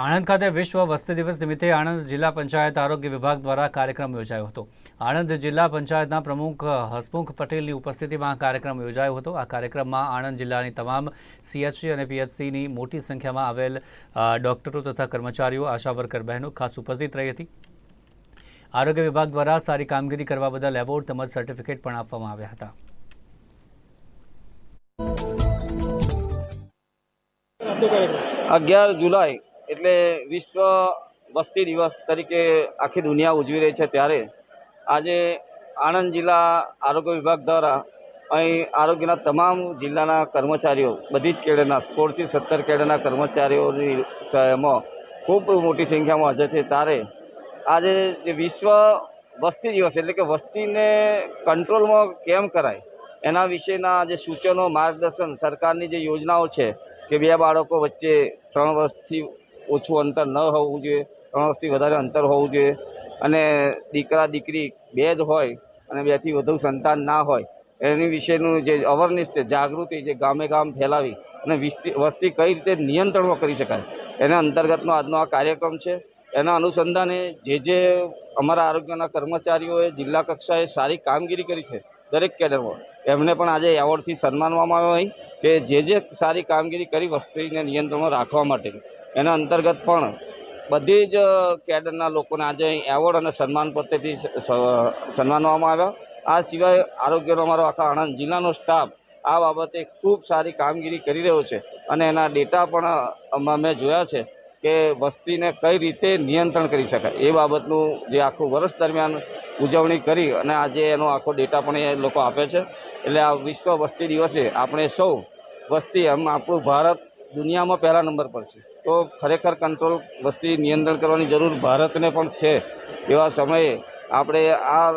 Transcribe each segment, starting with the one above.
આણંદ ખાતે વિશ્વ વસ્તી દિવસ નિમિત્તે આણંદ જિલ્લા પંચાયત આરોગ્ય વિભાગ દ્વારા કાર્યક્રમ યોજાયો હતો. આણંદ જિલ્લા પંચાયતના પ્રમુખ હસમુખ પટેલની ઉપસ્થિતિમાં કાર્યક્રમ યોજાયો હતો. આ કાર્યક્રમમાં આણંદ જિલ્લાની તમામ સીએચસી અને પીએચસીની મોટી સંખ્યામાં આવેલ ડોક્ટરો તથા કર્મચારીઓ આશા વર્કર બહેનો ખાસ ઉપસ્થિત રહી હતી. આરોગ્ય વિભાગ દ્વારા સારી કામગીરી કરવા બદલ એવોર્ડ, તેમજ સર્ટિફિકેટ પણ આપવામાં આવ્યા હતા. અગિયાર જુલાઈ એટલે વિશ્વ વસ્તી દિવસ તરીકે આખી દુનિયા ઉજવી રહી છે ત્યારે આજે આણંદ જિલ્લા આરોગ્ય વિભાગ દ્વારા અહીં આરોગ્યના તમામ જિલ્લાના કર્મચારીઓ, બધી જ કેડરના સોળથી સત્તર કેડરના કર્મચારીઓની સહાયમાં ખૂબ મોટી સંખ્યામાં હાજર છે. ત્યારે આજે જે વિશ્વ વસ્તી દિવસ એટલે કે વસ્તીને કંટ્રોલમાં કેમ કરાય? એના વિશેના જે સૂચનો, માર્ગદર્શન, સરકારની જે યોજનાઓ છે કે બે બાળકો વચ્ચે ત્રણ વર્ષથી ઓછું અંતર ન હોવું જોઈએ, ત્રણ વર્ષથી વધારે અંતર હોવું જોઈએ. અને દીકરા, દીકરી બે જ હોય અને બેથી વધુ સંતાન ના હોય, એની વિશેનું જે અવેરનેસ છે, જાગૃતિ જે ગામે ગામ ફેલાવી અને વસ્તી કઈ રીતે નિયંત્રણમાં કરી શકાય, એના અંતર્ગતનો આજનો આ કાર્યક્રમ છે. એના અનુસંધાને જે જે અમારા આરોગ્યના કર્મચારીઓએ જિલ્લા કક્ષાએ સારી કામગીરી કરી છે દરેક કેડરમાં. એમને પણ આજે એવોર્ડથી સન્માનવામાં આવ્યો કે જે જે સારી કામગીરી કરી વસ્તીને નિયંત્રણમાં રાખવા માટે. એના અંતર્ગત પણ બધી જ કેડરના લોકોને આજે એવોર્ડ અને સન્માનપત્રથી સ- સ- સન્માનવામાં આવ્યા. આ સિવાય આરોગ્યનો અમારો આખા આણંદ જિલ્લાનો સ્ટાફ આ બાબતે ખૂબ સારી કામગીરી કરી રહ્યો છે. અને એના ડેટા પણ અમે જોયા છે. કે વસ્તીને કઈ રીતે નિયંત્રણ કરી શકાય એ બાબતનું જે આખું વર્ષ દરમિયાન ઉજવણી કરી અને આજે એનો આખો ડેટા પણ એ લોકો આપે છે. એટલે આ વિશ્વ વસ્તી દિવસે આપણે સૌ વસ્તી એમ આપણું ભારત દુનિયામાં પહેલા નંબર પર છે. તો ખરેખર કંટ્રોલ વસ્તી નિયંત્રણ કરવાની જરૂર ભારતને પણ છે. એવા સમયે આપણે આ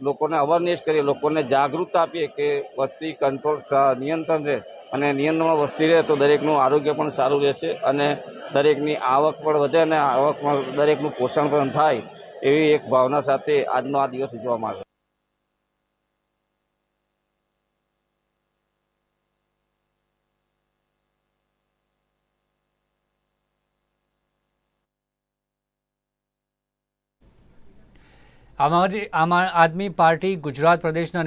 લોકોને અવેરનેસ કરીએ, લોકોને જાગૃતતા આપીએ કે વસ્તી કંટ્રોલ નિયંત્રણ રહે અને નિયંત્રણમાં વસ્તી રહે તો દરેકનું આરોગ્ય પણ સારું રહેશે અને દરેકની આવક પણ વધે અને આવકમાં દરેકનું પોષણ પણ થાય એવી એક ભાવના સાથે આજનો આ દિવસ ઉજવવામાં આવ્યો. આમ આદમી પાર્ટી ગુજરાત પ્રદેશના